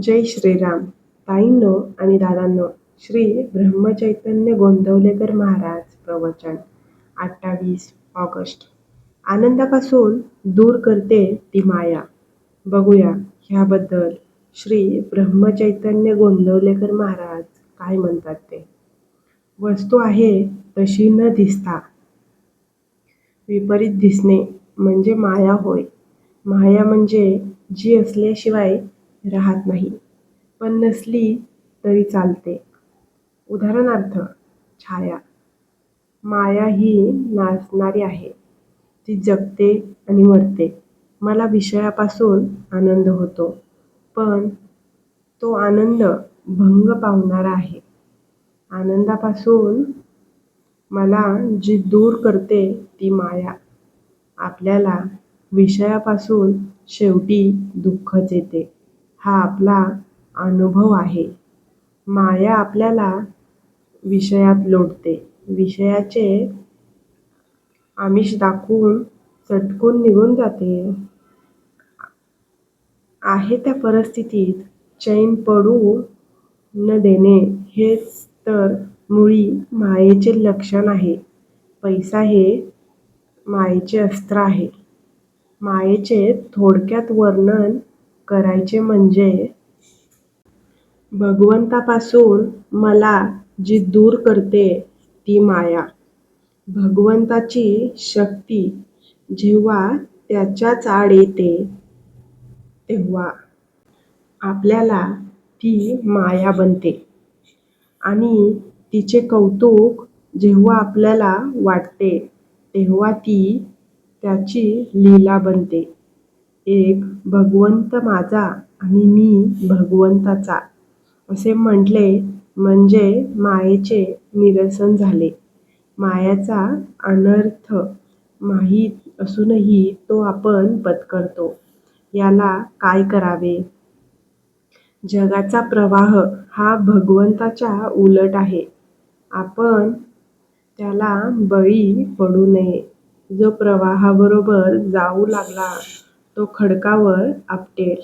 जय श्रीराम. ताईंनो आणि दादांनो श्री ब्रह्मचैतन्य गोंदवलेकर महाराज प्रवचन अठ्ठावीस ऑगस्ट. आनंदापासून दूर करते ती माया. बघूया ह्याबद्दल श्री ब्रह्मचैतन्य गोंदवलेकर महाराज काय म्हणतात ते. वस्तू आहे तशी न दिसता. विपरीत दिसणे म्हणजे माया होय. माया म्हणजे जी असल्याशिवाय राहत नाही. पण नसली तरी चालते. उदाहरणार्थ छाया. माया ही नाचणारी आहे ती जगते आणि मरते. मला विषयापासून आनंद होतो पण तो आनंद भंग पावणारा आहे. आनंदापासून मला जी दूर करते ती माया. आपल्याला विषयापासून शेवटी दुःखच येते. हा आपला अनुभव आहे. माया आपल्याला विषयात लोटते. विषयाचे आमिष दाखवून चटकून निघून जाते. आहे त्या परिस्थितीत चैन पडू न देणे हेच तर मुळी मायेचे लक्षण आहे. पैसा हे मायेचे अस्त्र आहे. मायेचे थोडक्यात वर्णन करायचे म्हणजे? भगवंतापासून मला जी दूर करते ती माया. भगवंताची शक्ती जेव्हा त्याच्याच आड येते तेव्हा आपल्याला ती माया बनते. आणि तिचे कौतुक जेव्हा आपल्याला वाटते तेव्हा ती त्याची लीला बनते. एक भगवंत माझा आणि मी भगवंताचा असे म्हटले म्हणजे मायेचे निरसन झाले. मायाचा अनर्थ माहीत असूनही तो आपण पत्करतो. याला काय करावे? जगाचा प्रवाह हा भगवंताच्या उलट आहे. आपण त्याला बळी पडू नये. जो प्रवाहाबरोबर जाऊ लागला तो खडकावर आपटेल.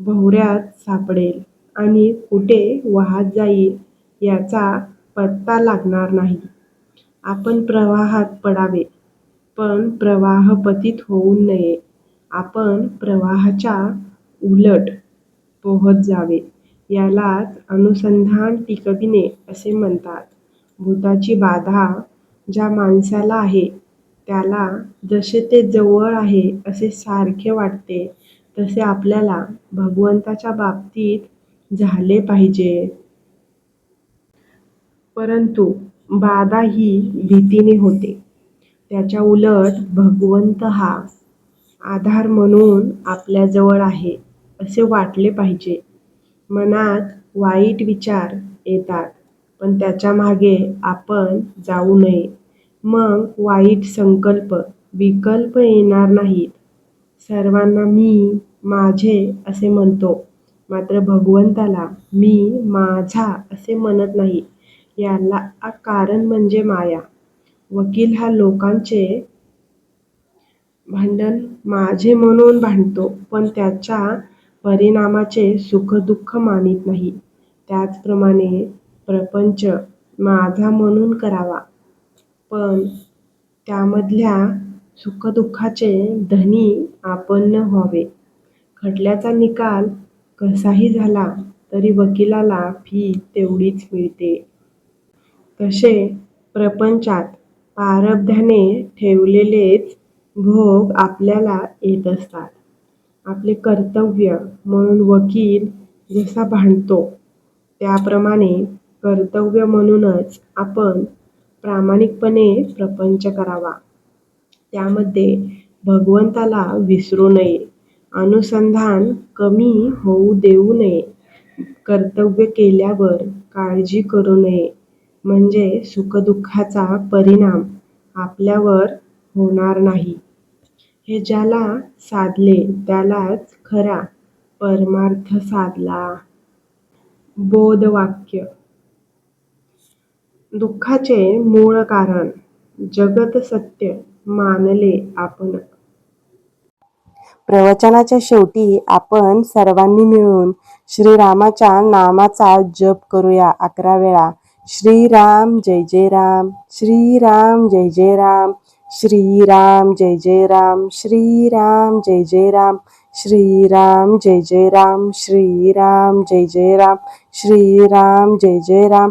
भोवऱ्यात सापडेल आणि कुठे वाहत जाईल याचा पत्ता लागणार नाही. आपण प्रवाहात पडावे पण प्रवाह पतित होऊ नये. आपण प्रवाहाच्या उलट पोहत जावे यालाच अनुसंधान टिकविणे असे म्हणतात. भूताची बाधा ज्या माणसाला आहे त्याला जसे ते जवळ आहे असे सारखे वाटते तसे आपल्याला भगवंताच्या बाबतीत झाले पाहिजे. परंतु बाधा ही भीतीने होते. त्याच्या उलट भगवंत हा आधार म्हणून आपल्याजवळ आहे असे वाटले पाहिजे. मनात वाईट विचार येतात पण त्याच्यामागे आपण जाऊ नये. मग वाईट संकल्प विकल्प येणार नाहीत. सर्वांना मी माझे असे म्हणतो. मात्र भगवंताला मी माझा असे म्हणत नाही. याला कारण म्हणजे माया. वकील हा लोकांचे भांडण माझे म्हणून भांडतो पण त्याच्या परिणामाचे सुखदुःख मानित नाही. त्याचप्रमाणे प्रपंच माझा म्हणून करावा. पण त्यामधल्या सुखदुःखाचे धनी आपण न व्हावे. खटल्याचा निकाल कसाही झाला तरी वकिलाला फी तेवढीच मिळते. तसे प्रपंचात प्रारब्धाने ठेवलेलेच भोग आपल्याला येत असतात. आपले कर्तव्य म्हणून वकील जसा भांडतो त्याप्रमाणे कर्तव्य म्हणूनच आपण प्रामाणिकपणे प्रपंच करावा. त्यामध्ये भगवंताला विसरू नये. अनुसंधान कमी होऊ देऊ नये. कर्तव्य केल्यावर काळजी करू नये. म्हणजे सुखदुःखाचा परिणाम आपल्यावर होणार नाही. हे ज्याला साधले त्यालाच खरा परमार्थ साधला. बोधवाक्य. दुःखाचे मूळ कारण जगत सत्य मानले आपण. प्रवचनाच्या शेवटी आपण सर्वांनी मिळून श्रीरामाच्या नामाचा जप करूया अकरा वेळा. श्रीराम जय जय राम. श्रीराम जय जय राम. श्रीराम जय जय राम. श्रीराम जय जय राम. श्रीराम जय जय राम. श्रीराम जय जय राम. श्रीराम जय जय राम.